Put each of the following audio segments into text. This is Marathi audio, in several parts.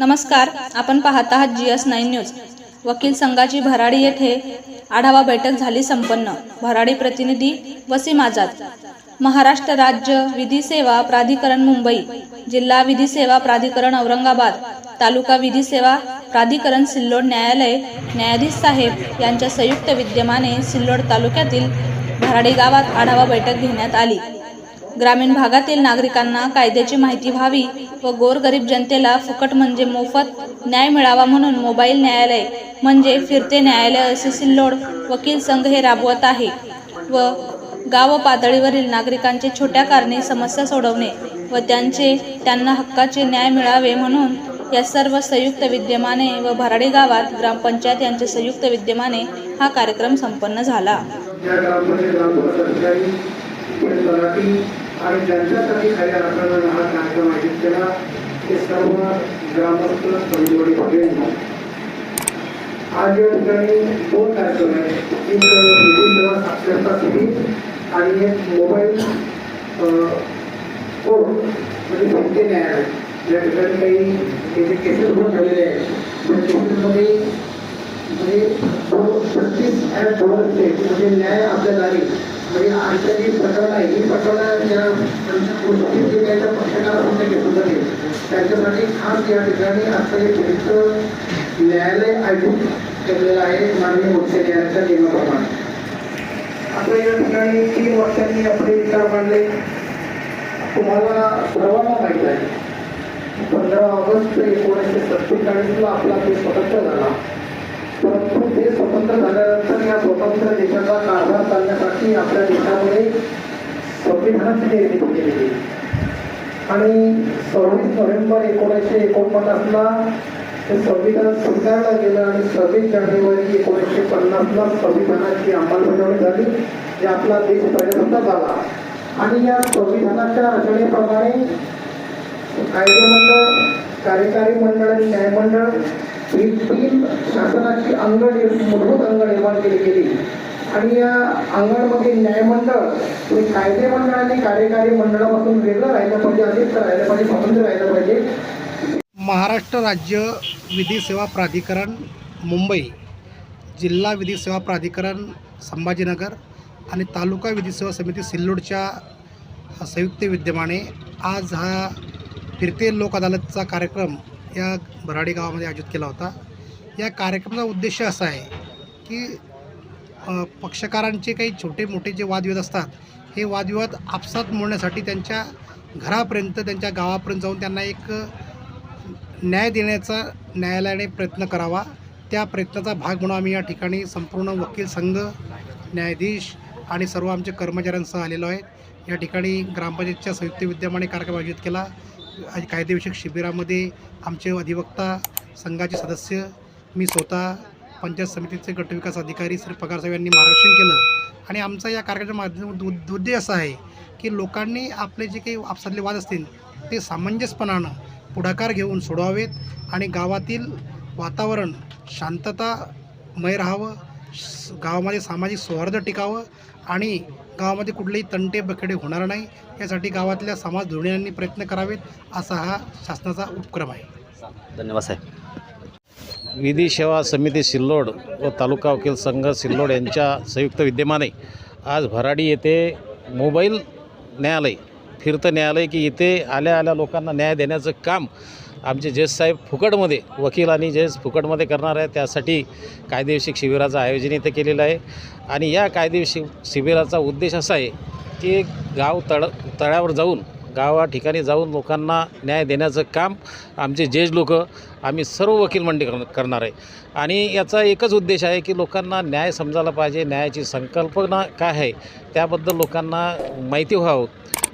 नमस्कार आपण पाहत आहात जी एस नाईन न्यूज. वकील संघाची भराडी येथे आढावा बैठक झाली संपन्न. भराडी प्रतिनिधी वसीम आझाद. महाराष्ट्र राज्य विधी सेवा प्राधिकरण मुंबई जिल्हा विधी सेवा प्राधिकरण औरंगाबाद तालुका विधी सेवा प्राधिकरण सिल्लोड न्यायालय न्यायाधीश साहेब यांच्या संयुक्त विद्यमाने सिल्लोड तालुक्यातील भराडी गावात आढावा बैठक घेण्यात आली. ग्रामीण भागातील नागरिकांना कायद्याची माहिती व्हावी व गोरगरीब जनतेला फुकट म्हणजे मोफत न्याय मिळावा म्हणून मोबाईल न्यायालय म्हणजे फिरते न्यायालय असे सिल्लोड वकील संघ हे राबवत आहे व गाव पातळीवरील नागरिकांचे छोट्या कारणे समस्या सोडवणे व त्यांचे त्यांना हक्काचे न्याय मिळावे म्हणून या सर्व संयुक्त विद्यमाने व भराडी गावात ग्रामपंचायत यांच्या संयुक्त विद्यमाने हा कार्यक्रम संपन्न झाला. या आणि ज्यांच्यासाठी खऱ्या अर्थानं हा कार्यक्रम आयोजित केला ते सर्व ग्रामस्थ समजोडी भगिनी आज या ठिकाणी दोन कार्यक्रम आहेत एक विधी सेवा साक्षरता शिबिर आणि एक मोबाईल कोर्ट म्हणजे फिरते न्यायालय या ठिकाणी काही त्याचे केसेस पण झालेले आहेत त्या म्हणजे जस्टिस ॲट दोन म्हणजे न्याय आपल्या दारी म्हणजे आजच्या जी प्रकरण आहे ही पटवला ज्या गोष्टी जे काही त्या पक्षकारांमध्ये घेतलं जाते त्याच्यासाठी खास या ठिकाणी आता एक फिरतं न्यायालय आयोजित केलेलं आहे माननीय उच्च न्यायालयाच्या नियमाप्रमाणे. आता या ठिकाणी तीन वर्षांनी आपले विचार मांडले. तुम्हाला सर्वांना माहीत आहे पंधरा ऑगस्ट एकोणीसशे सत्तेचाळीसला आपला देश स्वतंत्र देशाचा कारभार चालण्यासाठी आपल्या देशामध्ये संविधानाची निर्मिती केली गेली आणि सव्वीस नोव्हेंबर एकोणीसशे एकोणपन्नासला ते संविधान स्वीकारलं गेलं आणि सव्वीस जानेवारी एकोणीसशे पन्नासला संविधानाची अंमलबजावणी झाली जे आपला देश प्रजासत्ताक झाला. आणि या संविधानाच्या रचनेप्रमाणे कायदेमंडळ कार्यकारी मंडळ आणि न्यायमंडळ ही तीन शासनाची अंगण मूलभूत अंग निर्माण केली गेली आणि या अंगणमध्ये न्यायमंडळ हे कायदे मंडळ आणि कार्यकारी मंडळापासून वेगळं राहिलं पाहिजे असेच राहिलं पाहिजे स्वतंत्र राहिलं पाहिजे. महाराष्ट्र राज्य विधी सेवा प्राधिकरण मुंबई जिल्हा विधी सेवा प्राधिकरण संभाजीनगर आणि तालुका विधी सेवा समिती सिल्लोडच्या संयुक्त विद्यमाने आज हा फिरते लोक अदालतचा कार्यक्रम या बराडी गावामध्ये आयोजित केला होता. या कार्यक्रमाचा उद्देश असा आहे की पक्षकारांचे काही छोटे मोठे जे वादविवाद असतात हे वादविवाद आपसात मोडण्यासाठी त्यांच्या घरापर्यंत त्यांच्या गावापर्यंत जाऊन त्यांना एक न्याय देण्याचा न्यायालयाने प्रयत्न करावा. त्या प्रयत्नाचा भाग म्हणून आम्ही या ठिकाणी संपूर्ण वकील संघ न्यायाधीश आणि सर्व आमच्या कर्मचाऱ्यांसह आलेलो आहेत या ठिकाणी ग्रामपंचायतच्या संयुक्त विद्यमाने कार्यक्रम आयोजित केला. कायदेविषयक शिबिरामध्ये आमचे अधिवक्ता संघाचे सदस्य मी स्वतः पंचायत समितीचे गटविकास अधिकारी श्री पगारसाहेब यांनी मार्गदर्शन केलं. आणि आमचा या कार्यक्रमाच्या माध्यमातून उद्देश असा आहे की लोकांनी आपले जे काही आपसातले वाद असतील ते सामंजस्यपणानं पुढाकार घेऊन सोडवावेत आणि गावातील वातावरण शांततामय राहावं गावामध्ये सामाजिक सौहार्द टिकावं आणि गावामध्ये कुठलेही तंटे बखेडे होणार नाही यासाठी गावातल्या समाज धोरणांनी प्रयत्न करावेत असा हा शासनाचा उपक्रम आहे. धन्यवाद साहेब. विधी सेवा समिती सिल्लोड व तालुका वकील संघ सिल्लोड यांच्या संयुक्त विद्यमाने आज भराडी येथे मोबाईल न्यायालय फिरतं न्यायालय की इथे आल्या आल्या लोकांना न्याय देण्याचं काम आमचे जज साहेब फुकटमध्ये वकील आणि जज फुकटमध्ये करणार आहे. त्यासाठी कायदेशीर शिबिराचं आयोजन इथे केलेलं आहे. आणि या कायदेशीर शिबिराचा उद्देश असा आहे की गाव तळ तळ्यावर जाऊन गावा ठिकाणी जाऊन लोकांना न्याय देण्याचं काम आमचे जज लोक आम्ही सर्व वकील मंडळी कर करणार आहे. आणि याचा एकच उद्देश आहे की लोकांना न्याय समजायला पाहिजे न्यायाची संकल्पना काय आहे त्याबद्दल लोकांना माहिती व्हावं.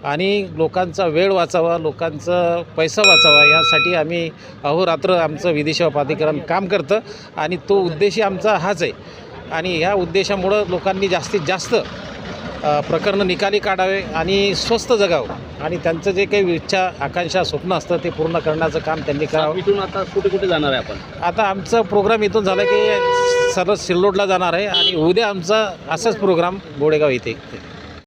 आणि लोकांचा वेळ वाचावा लोकांचा पैसा वाचावा यासाठी आम्ही अहोरात्र आमचं विधिसेवा प्राधिकरण काम करतं आणि तो उद्देशही आमचा हाच आहे. आणि ह्या उद्देशामुळं लोकांनी जास्तीत जास्त प्रकरणं निकाली काढावे आणि स्वस्त जगावं. आणि त्यांचं जे काही इच्छा आकांक्षा स्वप्न असतं ते पूर्ण करण्याचं काम त्यांनी करावं. इथून आता कुठे कुठे जाणार आहे आपण? आता आमचा प्रोग्राम इथून झाला की सरळ सिल्लोडला जाणार आहे आणि उद्या आमचा असाच प्रोग्राम गोडेगाव इथे.